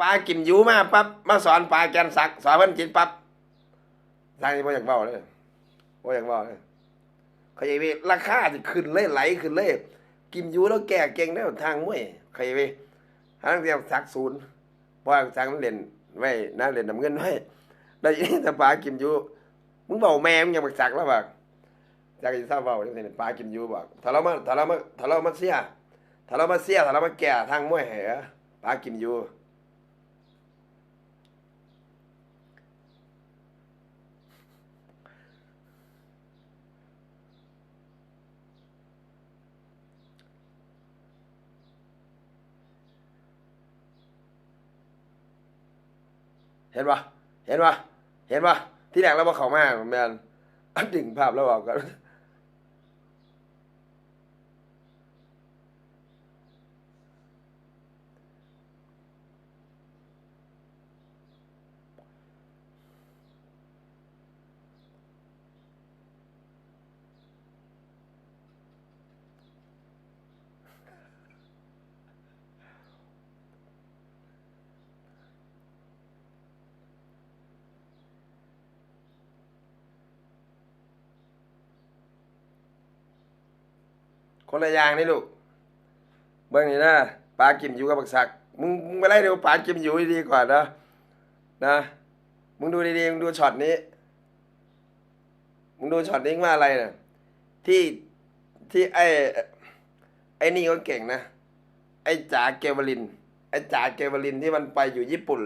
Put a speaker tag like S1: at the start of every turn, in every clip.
S1: ปลากิมยูมาปั๊บมาสอนปลาแกนสักสอนเพิ่นกินปั๊บทางนี้บ่อยากเว้าเลยบ่อยากเว้าเลยเขาใจไหมราคาสิขึ้นเลยไหลขึ้นเลย กิมยูแล้วแก่เก่งแล้วทางมวยเขาใจไหมทางเดียวสักศูนย์พราะว่าสักมันเล่นไว้น่าเล่นน้ำเงินไว้แล้วอีนี่ปลากิมยูมึงเว้าแม่มึงยังบักสักแล้วบักจากอีซ่าเว้าจังซี่ปลากิมยูบอกถ้าเรามาถ้าเรามาถ้าเรามาเสียถ้าเรามาเสียถ้าเรามาแก่ทางมวยให้เหรอปลากิมยู เห็นปะเห็นปะเห็นปะที่แรกเราบอกเขามาแมนอันดึงภาพแล้วบอกกัน คนละอย่างนี่ลูก เบิ่งนี่นะปลากิมอยู่กับบักสัก มึงมึงไปไล่ดูปลากิมอยู่ดีๆก่อนะนะ มึงดูดีๆมึงดูช็อตนี้ มึงดูช็อตนี้ว่าอะไรนะที่ที่ไอ้ไอ้นี่ก็เก่งนะ ไอ้จ๋าเกวลิน ไอ้จ๋าเกวลินที่มันไปอยู่ญี่ปุ่น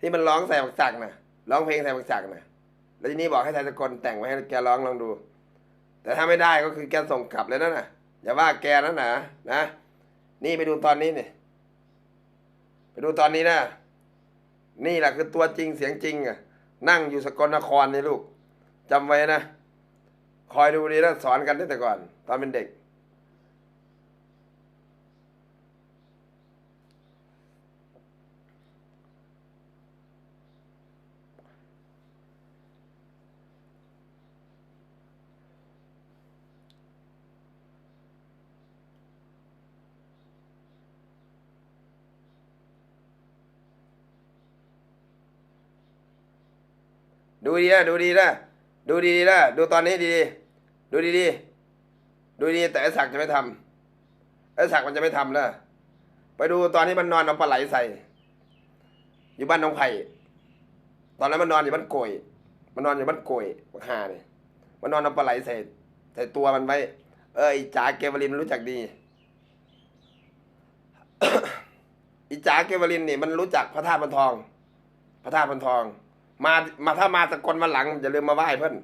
S1: ที่มันร้องใส่บักสักนะร้องเพลงใส่บักสักนะแล้วทีนี้บอกให้ไทยสกลแต่งไว้ให้แกร้องลองดู แต่ถ้าไม่ได้ก็คือแกส่งกลับเลยนั่นน่ะ อย่าว่าแกนั่นนะนะ นี่ไปดูตอนนี้นี่ไปดูตอนนี้นะ นี่แหละคือตัวจริงเสียงจริงอะ นั่งอยู่สกลนครนี่ลูกจำไว้นะ คอยดูดีนะสอนกันตั้งแต่ก่อน ตอนเป็นเด็ก ดูดีนะดูดีนะดูดีๆนะดูตอนนี้ดีๆดูดีๆดูดีแต่ไอ้ศักจะไม่ทำไอ้ศักมันจะไม่ทำนะไปดูตอนที่มันนอนเอาปลาไหลใส่ อยู่บ้านน้องไผ่ตอนนั้นมันนอนอยู่บ้านโกยมันนอนอยู่บ้านโกยบักฮาเนี่ยมันนอนเอาปลาไหลใส่ใส่ตัวมันไว้เออไอีจ๋าเกวลินมันรู้จักดีอีจ๋าเกวลินนี่มันรู้จักพระธาตุพันทอง พระธาตุพันทอง มามาถ้ามาสกลมาหลังอย่าลืมมาไหว้เพื่อน